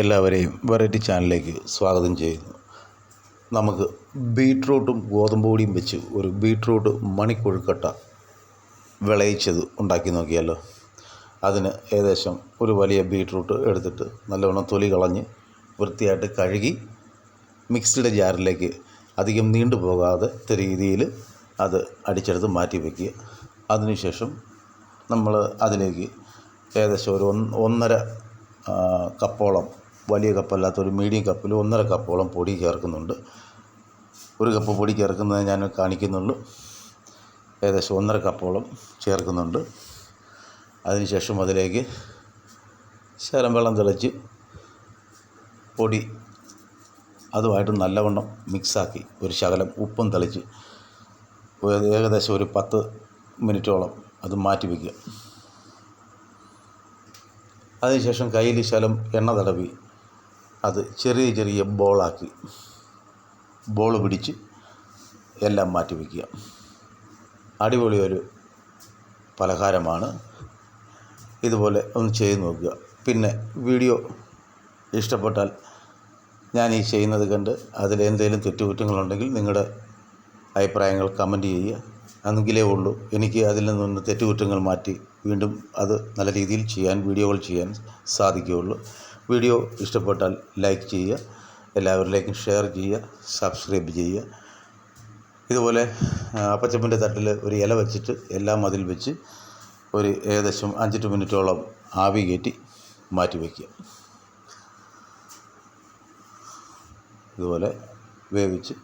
എല്ലാവരെയും വെറൈറ്റി ചാനലിലേക്ക് സ്വാഗതം ചെയ്യുന്നു. നമുക്ക് ബീട്രൂട്ടും ഗോതമ്പ് പൊടിയും വെച്ച് ഒരു ബീട്രൂട്ട് മണിക്കൊഴുക്കട്ട വിളയിച്ചത് ഉണ്ടാക്കി നോക്കിയാലോ? അതിന് ഏകദേശം ഒരു വലിയ ബീട്രൂട്ട് എടുത്തിട്ട് നല്ലവണ്ണം തൊലി കളഞ്ഞ് വൃത്തിയായിട്ട് കഴുകി മിക്സിയുടെ ജാറിലേക്ക് അധികം നീണ്ടു പോകാതെ രീതിയിൽ അത് അടിച്ചെടുത്ത് മാറ്റി വയ്ക്കുക. അതിനുശേഷം നമ്മൾ അതിലേക്ക് ഏകദേശം ഒരു ഒന്ന് ഒന്നര കപ്പോളം വലിയ കപ്പല്ലാത്ത ഒരു മീഡിയം കപ്പിൽ ഒന്നര കപ്പോളം പൊടി ചേർക്കുന്നുണ്ട്. ഒരു കപ്പ് പൊടി ചേർക്കുന്നത് ഞാൻ കാണിക്കുന്നുള്ളൂ. ഏകദേശം ഒന്നര കപ്പോളം ചേർക്കുന്നുണ്ട്. അതിനുശേഷം അതിലേക്ക് ശരം വെള്ളം തിളച്ച് പൊടി അതുമായിട്ട് നല്ലവണ്ണം മിക്സാക്കി ഒരു ശകലം ഉപ്പും തളിച്ച് ഏകദേശം ഒരു പത്ത് മിനിറ്റോളം അത് മാറ്റി വയ്ക്കുക. അതിനുശേഷം കയ്യിൽ ശകലം എണ്ണ തടവി അത് ചെറിയ ചെറിയ ബോളാക്കി ബോൾ പിടിച്ച് എല്ലാം മാറ്റി വയ്ക്കുക. അടിപൊളി ഒരു പലഹാരമാണ്. ഇതുപോലെ ഒന്ന് ചെയ്ത് നോക്കുക. പിന്നെ വീഡിയോ ഇഷ്ടപ്പെട്ടാൽ ഞാൻ ഈ ചെയ്യുന്നത് കണ്ട് അതിൽ എന്തെങ്കിലും തെറ്റുകുറ്റങ്ങളുണ്ടെങ്കിൽ നിങ്ങളുടെ അഭിപ്രായങ്ങൾ കമന്റ് ചെയ്യുക. എന്നെങ്കിലേ ഉള്ളൂ. എനിക്ക് അതിൽ നിന്ന് തെറ്റുകുറ്റങ്ങൾ മാറ്റി വീണ്ടും അത് നല്ല രീതിയിൽ ചെയ്യാൻ വീഡിയോകൾ ചെയ്യാൻ സാധിക്കുകയുള്ളൂ. വീഡിയോ ഇഷ്ടപ്പെട്ടാൽ ലൈക്ക് ചെയ്യുക എല്ലാവരിലേക്കും ഷെയർ ചെയ്യുക സബ്സ്ക്രൈബ് ചെയ്യുക. ഇതുപോലെ അപ്പച്ചപ്പന്റെ തട്ടിൽ ഒരു ഇല വെച്ചിട്ട് എല്ലാം അതിൽ വെച്ച് ഒരു ഏകദേശം അഞ്ചെട്ട് മിനിറ്റോളം ആവി കയറ്റി മാറ്റി വയ്ക്കുക. ഇതുപോലെ വേവിച്ച്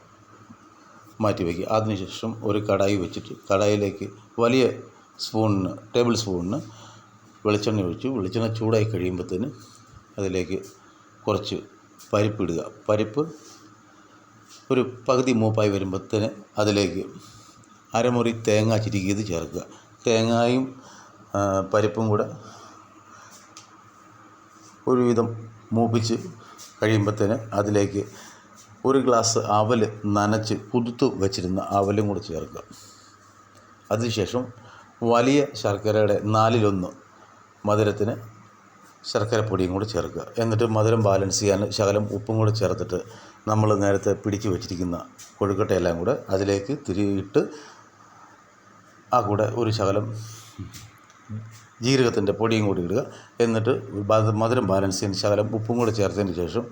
മാറ്റി വയ്ക്കുക. അതിനുശേഷം ഒരു കടായി വെച്ചിട്ട് കടായിലേക്ക് വലിയ സ്പൂണിന് ടേബിൾ സ്പൂണിന് വെളിച്ചെണ്ണ ഒഴിച്ച് വെളിച്ചെണ്ണ ചൂടായി കഴിയുമ്പോഴത്തേന് അതിലേക്ക് കുറച്ച് പരിപ്പ് ഇടുക. പരിപ്പ് ഒരു പകുതി മൂപ്പായി വരുമ്പോഴത്തേന് അതിലേക്ക് അരമുറി തേങ്ങ ചിരിക്കിയത് ചേർക്കുക. തേങ്ങായും പരിപ്പും കൂടെ ഒരുവിധം മൂപ്പിച്ച് കഴിയുമ്പോഴത്തേന് അതിലേക്ക് ഒരു ഗ്ലാസ് അവൽ നനച്ച് കുതിർത്ത് വെച്ചിരുന്ന അവലും കൂടെ ചേർക്കുക. അതിനുശേഷം വലിയ ശർക്കരയുടെ നാലിലൊന്ന് മധുരത്തിന് ശർക്കരപ്പൊടിയും കൂടി ചേർക്കുക. എന്നിട്ട് മധുരം ബാലൻസ് ചെയ്യാൻ ശകലം ഉപ്പും കൂടെ ചേർത്തിട്ട് നമ്മൾ നേരത്തെ പിടിച്ച് വെച്ചിരിക്കുന്ന കൊഴുക്കട്ടയെല്ലാം കൂടെ അതിലേക്ക് തിരിയിട്ട് ആ കൂടെ ഒരു ശകലം ജീരകത്തിന്റെ പൊടിയും കൂടി ഇടുക. എന്നിട്ട് മധുരം ബാലൻസ് ചെയ്യാൻ ശകലം ഉപ്പും കൂടെ ചേർത്തതിന് ശേഷം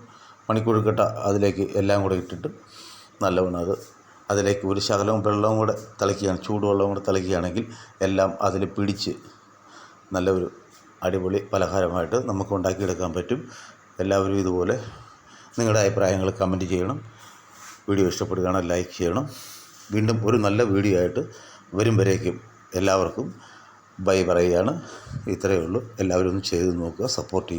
മണിക്കൊഴുക്കട്ട അതിലേക്ക് എല്ലാം കൂടെ ഇട്ടിട്ട് നല്ലവണ്ണം അത് അതിലേക്ക് ഒരു ശകലം വെള്ളവും കൂടെ തിളയ്ക്കുകയാണ് ചൂടുവെള്ളവും കൂടെ തിളയ്ക്കുകയാണെങ്കിൽ എല്ലാം അതിൽ പിടിച്ച് നല്ല ഒരു അടിപൊളി പലഹാരമായിട്ട് നമുക്ക് ഉണ്ടാക്കിയെടുക്കാൻ പറ്റും. എല്ലാവരും ഇതുപോലെ നിങ്ങളുടെ അഭിപ്രായങ്ങൾ കമന്റ് ചെയ്യണം. വീഡിയോ ഇഷ്ടപ്പെടുകയാണെങ്കിൽ ലൈക്ക് ചെയ്യണം. വീണ്ടും ഒരു നല്ല വീഡിയോ ആയിട്ട് വരും വരേക്കും എല്ലാവർക്കും. ബൈ പറയുകയാണ്. ഇത്രയേ ഉള്ളൂ. എല്ലാവരും ഒന്ന് ചെയ്ത് നോക്കുക. സപ്പോർട്ട് ചെയ്യുക.